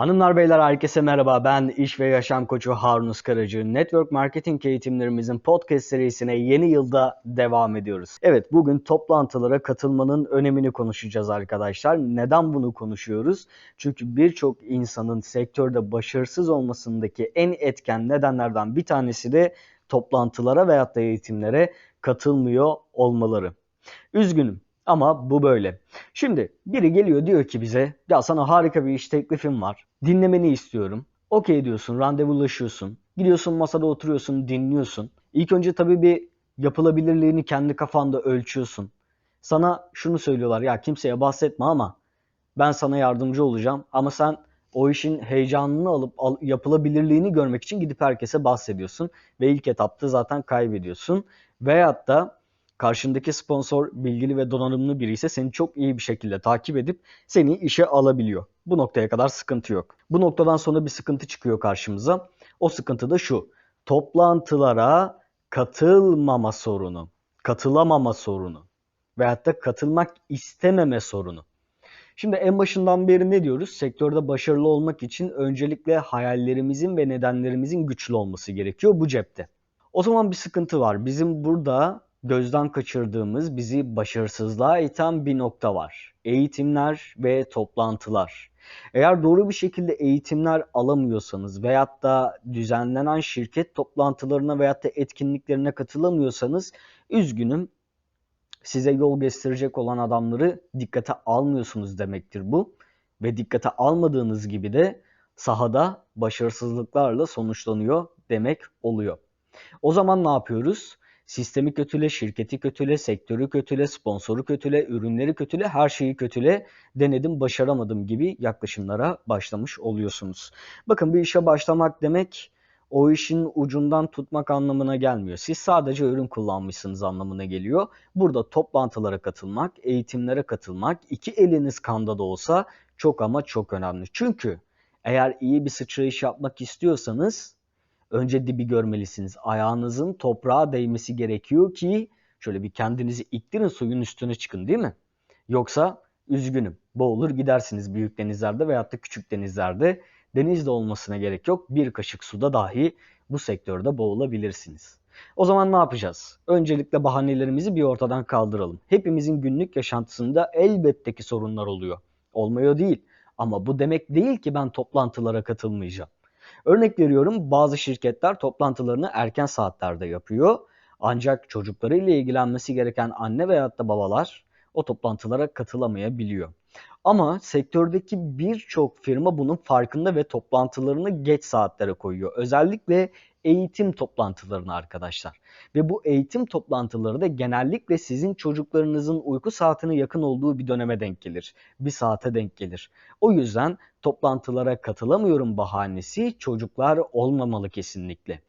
Hanımlar beyler herkese merhaba. Ben iş ve yaşam koçu Harun Uskaracı. Network marketing eğitimlerimizin podcast serisine yeni yılda devam ediyoruz. Evet bugün toplantılara katılmanın önemini konuşacağız arkadaşlar. Neden bunu konuşuyoruz? Çünkü birçok insanın sektörde başarısız olmasındaki en etken nedenlerden bir tanesi de toplantılara veyahut da eğitimlere katılmıyor olmaları. Üzgünüm ama bu böyle. Şimdi biri geliyor diyor ki bize ya sana harika bir iş teklifim var. Dinlemeni istiyorum. Okey diyorsun, randevulaşıyorsun. Gidiyorsun masada oturuyorsun, dinliyorsun. İlk önce tabii bir yapılabilirliğini kendi kafanda ölçüyorsun. Sana şunu söylüyorlar ya kimseye bahsetme ama ben sana yardımcı olacağım. Ama sen o işin heyecanını alıp al, yapılabilirliğini görmek için gidip herkese bahsediyorsun. Ve ilk etapta zaten kaybediyorsun. Veyahut da karşındaki sponsor bilgili ve donanımlı biri ise seni çok iyi bir şekilde takip edip seni işe alabiliyor. Bu noktaya kadar sıkıntı yok. Bu noktadan sonra bir sıkıntı çıkıyor karşımıza. O sıkıntı da şu. Toplantılara katılmama sorunu, katılamama sorunu veyahut da katılmak istememe sorunu. Şimdi en başından beri ne diyoruz? Sektörde başarılı olmak için öncelikle hayallerimizin ve nedenlerimizin güçlü olması gerekiyor bu cepte. O zaman bir sıkıntı var. Bizim burada gözden kaçırdığımız, bizi başarısızlığa iten bir nokta var. Eğitimler ve toplantılar. Eğer doğru bir şekilde eğitimler alamıyorsanız veyahut da düzenlenen şirket toplantılarına veyahut da etkinliklerine katılamıyorsanız üzgünüm size yol gösterecek olan adamları dikkate almıyorsunuz demektir bu. Ve dikkate almadığınız gibi de sahada başarısızlıklarla sonuçlanıyor demek oluyor. O zaman ne yapıyoruz? Sistemi kötüle, şirketi kötüle, sektörü kötüle, sponsoru kötüle, ürünleri kötüle, her şeyi kötüle denedim, başaramadım gibi yaklaşımlara başlamış oluyorsunuz. Bakın bir işe başlamak demek o işin ucundan tutmak anlamına gelmiyor. Siz sadece ürün kullanmışsınız anlamına geliyor. Burada toplantılara katılmak, eğitimlere katılmak, iki eliniz kanda da olsa çok ama çok önemli. Çünkü eğer iyi bir sıçrayış yapmak istiyorsanız önce dibi görmelisiniz. Ayağınızın toprağa değmesi gerekiyor ki şöyle bir kendinizi iktirin suyun üstüne çıkın değil mi? Yoksa üzgünüm boğulur gidersiniz büyük denizlerde veyahut da küçük denizlerde. Denizde olmasına gerek yok. Bir kaşık suda dahi bu sektörde boğulabilirsiniz. O zaman ne yapacağız? Öncelikle bahanelerimizi bir ortadan kaldıralım. Hepimizin günlük yaşantısında elbette ki sorunlar oluyor. Olmuyor değil. Ama bu demek değil ki ben toplantılara katılmayacağım. Örnek veriyorum bazı şirketler toplantılarını erken saatlerde yapıyor. Ancak çocuklarıyla ilgilenmesi gereken anne veyahut da babalar o toplantılara katılamayabiliyor. Ama sektördeki birçok firma bunun farkında ve toplantılarını geç saatlere koyuyor. Özellikle eğitim toplantılarını arkadaşlar. Ve bu eğitim toplantıları da genellikle sizin çocuklarınızın uyku saatine yakın olduğu bir döneme denk gelir. Bir saate denk gelir. O yüzden toplantılara katılamıyorum bahanesi çocuklar olmamalı kesinlikle.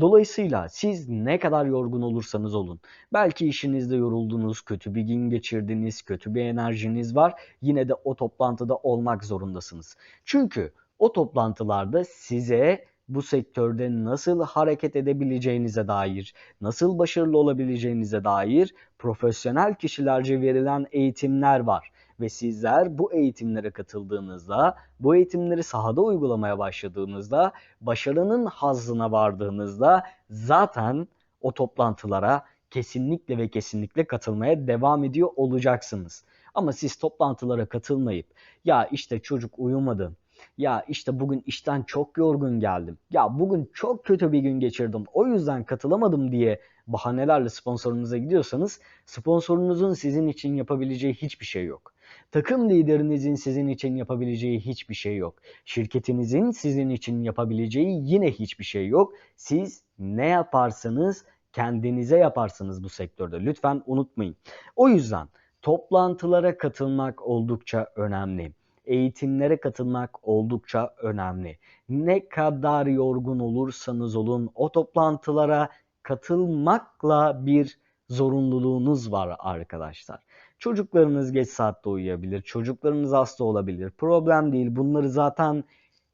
Dolayısıyla siz ne kadar yorgun olursanız olun, belki işinizde yoruldunuz, kötü bir gün geçirdiniz, kötü bir enerjiniz var, yine de o toplantıda olmak zorundasınız. Çünkü o toplantılarda size bu sektörde nasıl hareket edebileceğinize dair, nasıl başarılı olabileceğinize dair profesyonel kişilerce verilen eğitimler var ve sizler bu eğitimlere katıldığınızda, bu eğitimleri sahada uygulamaya başladığınızda, başarının hazzına vardığınızda zaten o toplantılara kesinlikle ve kesinlikle katılmaya devam ediyor olacaksınız. Ama siz toplantılara katılmayıp ya işte çocuk uyumadı, ya işte bugün işten çok yorgun geldim. Ya bugün çok kötü bir gün geçirdim. O yüzden katılamadım diye bahanelerle sponsorunuza gidiyorsanız sponsorunuzun sizin için yapabileceği hiçbir şey yok. Takım liderinizin sizin için yapabileceği hiçbir şey yok. Şirketinizin sizin için yapabileceği yine hiçbir şey yok. Siz ne yaparsanız kendinize yaparsınız bu sektörde. Lütfen unutmayın. O yüzden toplantılara katılmak oldukça önemli eğitimlere katılmak oldukça önemli. Ne kadar yorgun olursanız olun o toplantılara katılmakla bir zorunluluğunuz var arkadaşlar. Çocuklarınız geç saatte uyuyabilir, çocuklarınız hasta olabilir. Problem değil. Bunları zaten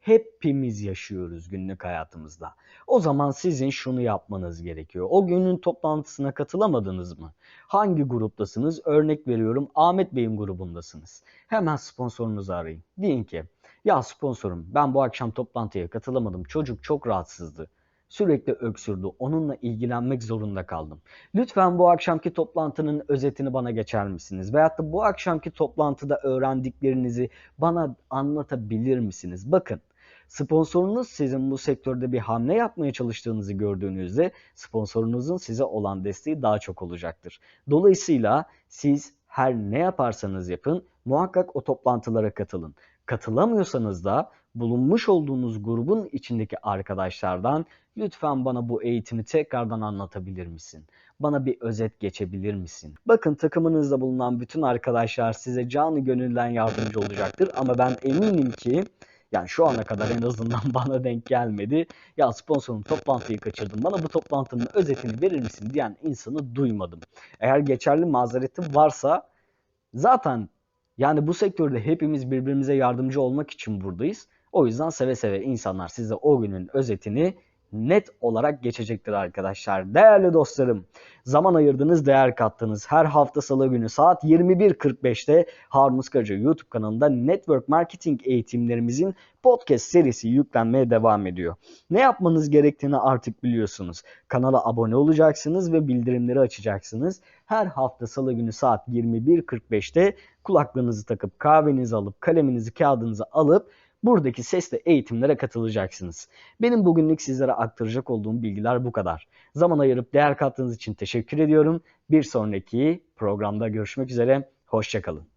hepimiz yaşıyoruz günlük hayatımızda. O zaman sizin şunu yapmanız gerekiyor. O günün toplantısına katılamadınız mı? Hangi gruptasınız? Örnek veriyorum Ahmet Bey'in grubundasınız. Hemen sponsorunuzu arayın. Deyin ki Ya sponsorum ben bu akşam toplantıya katılamadım. Çocuk çok rahatsızdı. Sürekli öksürdü. Onunla ilgilenmek zorunda kaldım. Lütfen bu akşamki toplantının özetini bana geçer misiniz? Veyahut da bu akşamki toplantıda öğrendiklerinizi bana anlatabilir misiniz? Bakın Sponsorunuz sizin bu sektörde bir hamle yapmaya çalıştığınızı gördüğünüzde sponsorunuzun size olan desteği daha çok olacaktır. Dolayısıyla siz her ne yaparsanız yapın muhakkak o toplantılara katılın. Katılamıyorsanız da bulunmuş olduğunuz grubun içindeki arkadaşlardan lütfen bana bu eğitimi tekrardan anlatabilir misin? Bana bir özet geçebilir misin? Bakın takımınızda bulunan bütün arkadaşlar size canı gönülden yardımcı olacaktır ama ben eminim ki yani şu ana kadar en azından bana denk gelmedi. Ya sponsorun toplantıyı kaçırdım. Bana bu toplantının özetini verir misin diyen insanı duymadım. Eğer geçerli mazeretim varsa zaten yani bu sektörde hepimiz birbirimize yardımcı olmak için buradayız. O yüzden seve seve insanlar size o günün özetini net olarak geçecektir arkadaşlar. Değerli dostlarım, zaman ayırdınız, değer kattınız. Her hafta salı günü saat 21.45'te Harun Uskaracı YouTube kanalında Network Marketing eğitimlerimizin podcast serisi yüklenmeye devam ediyor. Ne yapmanız gerektiğini artık biliyorsunuz. Kanala abone olacaksınız ve bildirimleri açacaksınız. Her hafta salı günü saat 21.45'te kulaklığınızı takıp kahvenizi alıp kaleminizi kağıdınızı alıp buradaki sesle eğitimlere katılacaksınız. Benim bugünlük sizlere aktaracak olduğum bilgiler bu kadar. Zaman ayırıp değer kattığınız için teşekkür ediyorum. Bir sonraki programda görüşmek üzere. Hoşçakalın.